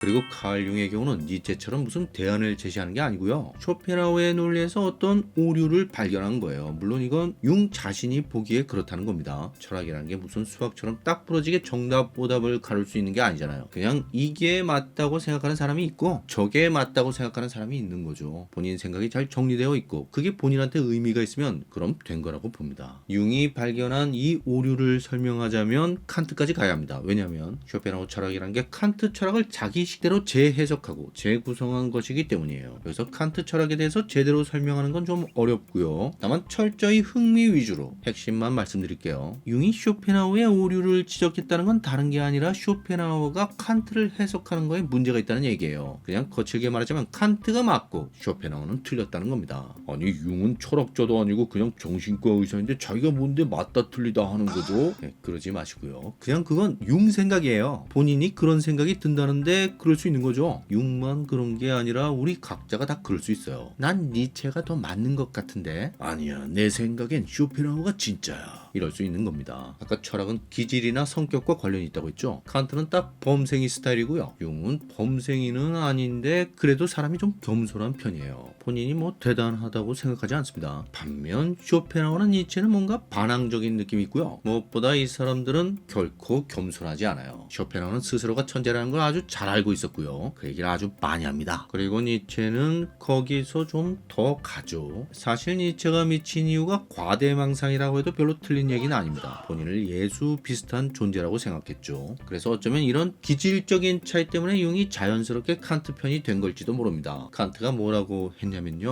그리고 칼 융의 경우는 니체처럼 무슨 대안을 제시하는 게 아니고요. 쇼펜하우의 논리에서 어떤 오류를 발견한 거예요. 물론 이건 융 자신이 보기에 그렇다는 겁니다. 철학이라는 게 무슨 수학처럼 딱 부러지게 정답 오답을 가를 수 있는 게 아니잖아요. 그냥 이게 맞다고 생각하는 사람이 있고 저게 맞다고 생각하는 사람이 있는 거죠. 본인 생각이 잘 정리되어 있고 그게 본인한테 의미가 있으면 그럼 된 거라고 봅니다. 융이 발견한 이 오류를 설명하자면 칸트까지 가야 합니다. 왜냐하면 쇼펜하우 철학이라는 게 칸트 철학을 자기 식대로 재해석하고 재구성한 것이기 때문이에요. 그래서 칸트 철학에 대해서 제대로 설명하는 건 좀 어렵고요. 다만 철저히 흥미 위주로 핵심만 말씀드릴게요. 융이 쇼펜하우의 오류를 지적했다는 건 다른 게 아니라 쇼펜하우가 칸트를 해석하는 거에 문제가 있다는 얘기예요. 그냥 거칠게 말하자면 칸트가 맞고 쇼펜하우는 틀렸다는 겁니다. 아니 융은 철학자도 아니고 그냥 정신과 의사인데 자기가 뭔데 맞다 틀리다 하는 거죠? 네, 그러지 마시고요. 그냥 그건 융 생각이에요. 본인이 그런 생각이 든다는데 그럴 수 있는 거죠. 융만 그런 게 아니라 우리 각자가 다 그럴 수 있어요. 난 니체가 더 맞는 것 같은데 아니야 내 생각엔 쇼펜하우가 진짜야. 이럴 수 있는 겁니다. 아까 철학은 기질이나 성격과 관련이 있다고 했죠. 칸트는 딱 범생이 스타일이고요. 융은 범생이는 아닌데 그래도 사람이 좀 겸손한 편이에요. 본인이 뭐 대단하다고 생각하지 않습니다. 반면 쇼펜하우나 니체는 뭔가 반항적인 느낌이 있고요. 무엇보다 이 사람들은 결코 겸손하지 않아요. 쇼펜하우는 스스로가 천재라는 걸 아주 잘 알고 있었고요. 그 얘기를 아주 많이 합니다. 그리고 니체는 거기서 좀 더 가죠. 사실 니체가 미친 이유가 과대망상이라고 해도 별로 틀린 얘기는 아닙니다. 본인을 예수 비슷한 존재라고 생각했죠. 그래서 어쩌면 이런 기질적인 차이 때문에 융이 자연스럽게 칸트 편이 된 걸지도 모릅니다. 칸트가 뭐라고 했냐면요.